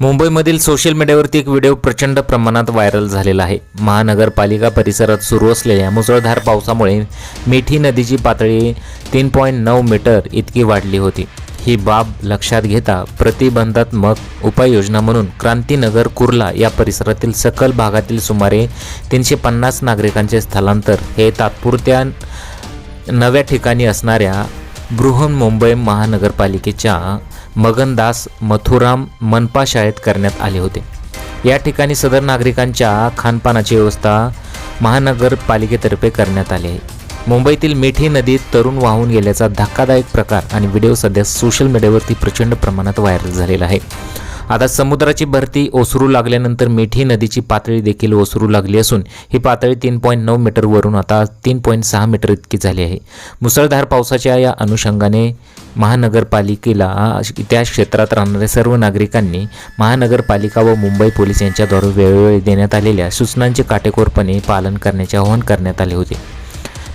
मुंबईमधील सोशल मीडियावरती एक व्हिडिओ प्रचंड प्रमाणात व्हायरल झालेला आहे. महानगरपालिका परिसरात सुरू असलेल्या मुसळधार पावसामुळे मिठी नदीची पातळी तीन पॉईंट नऊ मीटर इतकी वाढली होती. ही बाब लक्षात घेता प्रतिबंधात्मक उपाययोजना म्हणून क्रांतीनगर कुर्ला या परिसरातील सकल भागातील सुमारे तीनशे पन्नास नागरिकांचे स्थलांतर हे तात्पुरत्या नव्या ठिकाणी असणाऱ्या बृहन्मुंबई महानगरपालिकेच्या मगनदास मथुराम मनपा शाळेत करण्यात आले होते. या ठिकाणी सदर नागरिकांच्या खानपानाची व्यवस्था महानगरपालिकेतर्फे करण्यात आली आहे. मुंबईतील मिठी नदीत तरुण वाहून गेल्याचा धक्कादायक प्रकार आणि व्हिडिओ सध्या सोशल मीडियावरती प्रचंड प्रमाणात व्हायरल झालेला आहे. आता समुद्राची भरती ओसरू लागल्यानंतर मिठी नदीची पातळी देखील ओसरू लागली असून ही पातळी तीन पॉईंट नऊ मीटरवरून आता तीन पॉईंट सहा मीटर इतकी झाली आहे. मुसळधार पावसाच्या या अनुषंगाने महानगरपालिकेला त्या क्षेत्रात राहणाऱ्या सर्व नागरिकांनी महानगरपालिका व मुंबई पोलीस यांच्याद्वारे वेळोवेळी देण्यात आलेल्या सूचनांचे काटेकोरपणे पालन करण्याचे आवाहन करण्यात आले होते.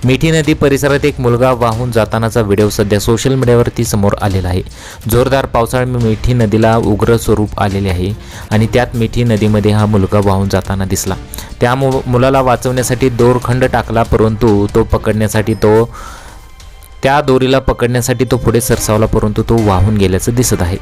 मिठी नदी परिसरात एक मुलगा वाहून जातानाचा व्हिडिओ सध्या सोशल मीडियावरती समोर आलेला आहे. जोरदार पावसाळ्यामुळे मिठी नदीला उग्र स्वरूप आलेले आहे आणि त्यात मिठी नदीमध्ये हा मुलगा वाहून जाताना दिसला. त्या मु मुलाला वाचवण्यासाठी दोरखंड टाकला परंतु तो पकडण्यासाठी तो त्या दोरीला पकडण्यासाठी तो पुढे सरसावला परंतु तो वाहून गेल्याचं दिसत आहे.